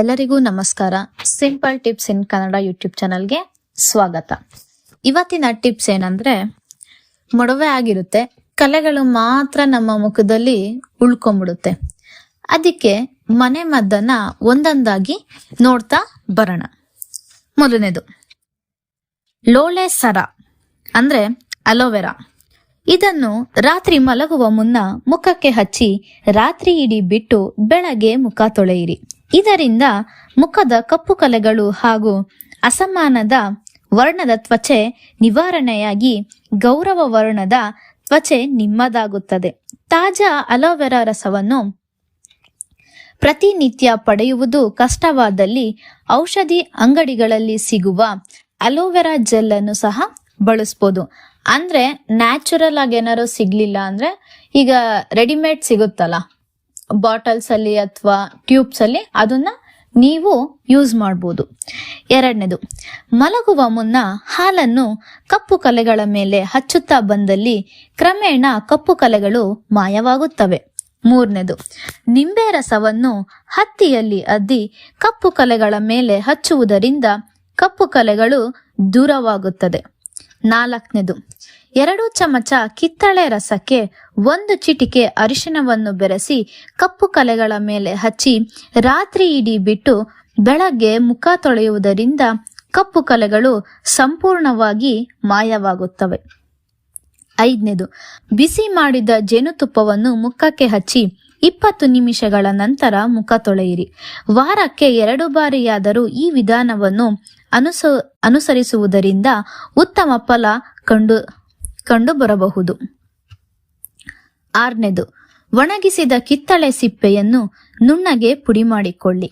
ಎಲ್ಲರಿಗೂ ನಮಸ್ಕಾರ. Simple tips in Kannada YouTube ಚಾನಲ್ಗೆ ಸ್ವಾಗತ. ಇವತ್ತಿನ ಟಿಪ್ಸ್ ಏನಂದ್ರೆ, ಮೊಡವೆ ಆಗಿರುತ್ತೆ, ಕಲೆಗಳು ಮಾತ್ರ ನಮ್ಮ ಮುಖದಲ್ಲಿ ಉಳ್ಕೊಂಡ್ಬಿಡುತ್ತೆ. ಅದಕ್ಕೆ ಮನೆ ಮದ್ದನ್ನ ಒಂದೊಂದಾಗಿ ನೋಡ್ತಾ ಬರೋಣ. ಮೊದಲನೇದು, ಲೋಳೆ ಸರ, ಅಂದ್ರೆ ಅಲೋವೆರಾ ಇದನ್ನು ರಾತ್ರಿ ಮಲಗುವ ಮುನ್ನ ಮುಖಕ್ಕೆ ಹಚ್ಚಿ ರಾತ್ರಿ ಇಡೀ ಬಿಟ್ಟು ಬೆಳಗ್ಗೆ ಮುಖ ತೊಳೆಯಿರಿ. ಇದರಿಂದ ಮುಖದ ಕಪ್ಪು ಕಲೆಗಳು ಹಾಗೂ ಅಸಮಾನದ ವರ್ಣದ ತ್ವಚೆ ನಿವಾರಣೆಯಾಗಿ ಗೌರವ ವರ್ಣದ ತ್ವಚೆ ನಿಮ್ಮದಾಗುತ್ತದೆ. ತಾಜಾ ಅಲೋವೆರಾ ರಸವನ್ನು ಪ್ರತಿನಿತ್ಯ ಪಡೆಯುವುದು ಕಷ್ಟವಾದಲ್ಲಿ ಔಷಧಿ ಅಂಗಡಿಗಳಲ್ಲಿ ಸಿಗುವ ಅಲೋವೆರಾ ಜೆಲ್ ಅನ್ನು ಸಹ ಬಳಸ್ಬೋದು. ಅಂದ್ರೆ ನ್ಯಾಚುರಲ್ ಆಗಿ ಏನಾದ್ರು ಸಿಗ್ಲಿಲ್ಲ ಅಂದ್ರೆ ಈಗ ರೆಡಿಮೇಡ್ ಸಿಗುತ್ತಲ್ಲ. ಬಾಟಲ್ಸ್ ಅಲ್ಲಿ ಅಥವಾ ಟ್ಯೂಬ್ಸ್ ಅಲ್ಲಿ ಅದನ್ನ ನೀವು ಯೂಸ್ ಮಾಡಬಹುದು ಎರಡನೇದು, ಮಲಗುವ ಮುನ್ನ ಹಾಲನ್ನು ಕಪ್ಪು ಕಲೆಗಳ ಮೇಲೆ ಹಚ್ಚುತ್ತಾ ಬಂದಲ್ಲಿ ಕ್ರಮೇಣ ಕಪ್ಪು ಕಲೆಗಳು ಮಾಯವಾಗುತ್ತವೆ. ಮೂರನೇದು, ನಿಂಬೆ ರಸವನ್ನು ಹತ್ತಿಯಲ್ಲಿ ಅದ್ದಿ ಕಪ್ಪು ಕಲೆಗಳ ಮೇಲೆ ಹಚ್ಚುವುದರಿಂದ ಕಪ್ಪು ಕಲೆಗಳು ದೂರವಾಗುತ್ತದೆ. ನಾಲ್ಕನೇದು. ಎರಡು ಚಮಚ ಕಿತ್ತಳೆ ರಸಕ್ಕೆ ಒಂದು ಚಿಟಿಕೆ ಅರಿಶಿಣವನ್ನು ಬೆರೆಸಿ ಕಪ್ಪು ಕಲೆಗಳ ಮೇಲೆ ಹಚ್ಚಿ ರಾತ್ರಿ ಇಡೀ ಬಿಟ್ಟು ಬೆಳಗ್ಗೆ ಮುಖ ತೊಳೆಯುವುದರಿಂದ ಕಪ್ಪು ಕಲೆಗಳು ಸಂಪೂರ್ಣವಾಗಿ ಮಾಯವಾಗುತ್ತವೆ. ಐದನೇದು. ಬಿಸಿ ಮಾಡಿದ ಜೇನುತುಪ್ಪವನ್ನು ಮುಖಕ್ಕೆ ಹಚ್ಚಿ ಇಪ್ಪತ್ತು ನಿಮಿಷಗಳ ನಂತರ ಮುಖ ತೊಳೆಯಿರಿ. ವಾರಕ್ಕೆ ಎರಡು ಬಾರಿಯಾದರೂ ಈ ವಿಧಾನವನ್ನು ಅನುಸ, ಅನುಸರಿಸುವುದರಿಂದ ಉತ್ತಮ ಫಲ ಕಂಡು ಕಂಡು ಬರಬಹುದು ಆರನೇದು, ಒಣಗಿಸಿದ ಕಿತ್ತಳೆ ಸಿಪ್ಪೆಯನ್ನು ನುಣ್ಣಗೆ ಪುಡಿ ಮಾಡಿಕೊಳ್ಳಿ.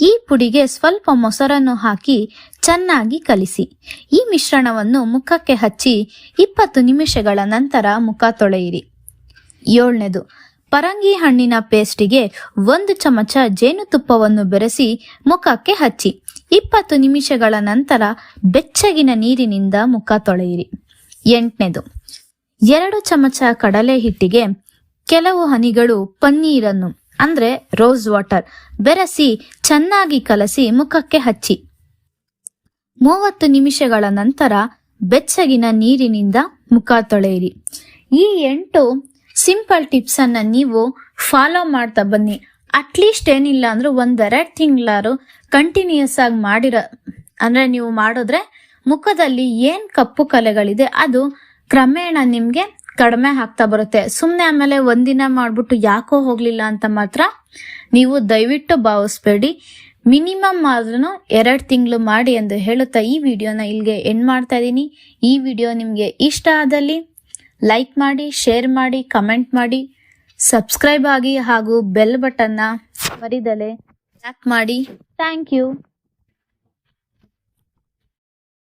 ಈ ಪುಡಿಗೆ ಸ್ವಲ್ಪ ಮೊಸರನ್ನು ಹಾಕಿ ಚೆನ್ನಾಗಿ ಕಲಿಸಿ. ಈ ಮಿಶ್ರಣವನ್ನು ಮುಖಕ್ಕೆ ಹಚ್ಚಿ ಇಪ್ಪತ್ತು ನಿಮಿಷಗಳ ನಂತರ ಮುಖ ತೊಳೆಯಿರಿ. ಏಳನೇದು ಪರಂಗಿ ಹಣ್ಣಿನ ಪೇಸ್ಟಿಗೆ ಒಂದು ಚಮಚ ಜೇನುತುಪ್ಪವನ್ನು ಬೆರೆಸಿ ಮುಖಕ್ಕೆ ಹಚ್ಚಿ. ಇಪ್ಪತ್ತು ನಿಮಿಷಗಳ ನಂತರ ಬೆಚ್ಚಗಿನ ನೀರಿನಿಂದ ಮುಖ ತೊಳೆಯಿರಿ. ಎಂಟನೇದು, ಎರಡು ಚಮಚ ಕಡಲೆ ಹಿಟ್ಟಿಗೆ ಕೆಲವು ಹನಿಗಳು ಪನ್ನೀರನ್ನು, ಅಂದ್ರೆ ರೋಸ್ ವಾಟರ್, ಬೆರೆಸಿ ಚೆನ್ನಾಗಿ ಕಲಸಿ ಮುಖಕ್ಕೆ ಹಚ್ಚಿ. ಮೂವತ್ತು ನಿಮಿಷಗಳ ನಂತರ ಬೆಚ್ಚಗಿನ ನೀರಿನಿಂದ ಮುಖ ತೊಳೆಯಿರಿ. ಈ ಎಂಟು ಸಿಂಪಲ್ ಟಿಪ್ಸ್ ಅನ್ನ ನೀವು ಫಾಲೋ ಮಾಡ್ತಾ ಬನ್ನಿ. ಅಟ್ಲೀಸ್ಟ್ ಏನಿಲ್ಲ ಅಂದ್ರೆ ಒಂದೆರಡು ತಿಂಗಳಾರು ಕಂಟಿನ್ಯೂಸ್ ಆಗಿ ಮಾಡಿರ, ಅಂದ್ರೆ ನೀವು ಮಾಡಿದ್ರೆ ಮುಖದಲ್ಲಿ ಏನ್ ಕಪ್ಪು ಕಲೆಗಳಿದೆ ಅದು ಕ್ರಮೇಣ ನಿಮ್ಗೆ ಕಡಿಮೆ ಆಗ್ತಾ ಬರುತ್ತೆ. ಸುಮ್ಮನೆ ಆಮೇಲೆ ಒಂದಿನ ಮಾಡಿಬಿಟ್ಟು ಯಾಕೋ ಹೋಗ್ಲಿಲ್ಲ ಅಂತ ಮಾತ್ರ ನೀವು ದಯವಿಟ್ಟು ಭಾವಿಸ್ಬೇಡಿ. ಮಿನಿಮಮ್ ಆದ್ರೂ ಎರಡು ತಿಂಗಳು ಮಾಡಿ ಎಂದು ಹೇಳುತ್ತಾ ಈ ವಿಡಿಯೋನ ಇಲ್ಲಿಗೆ ಎಂಡ್ ಮಾಡ್ತಾ ಇದ್ದೀನಿ. ಈ ವಿಡಿಯೋ ನಿಮಗೆ ಇಷ್ಟ ಆದಲ್ಲಿ ಲೈಕ್ ಮಾಡಿ ಶೇರ್ ಮಾಡಿ ಕಮೆಂಟ್ ಮಾಡಿ ಸಬ್ಸ್ಕ್ರೈಬ್ ಆಗಿ ಹಾಗೂ ಬೆಲ್ ಬಟನ್ನ ಮರಿದಲೆ ಟ್ಯಾಕ್ ಮಾಡಿ. Thank you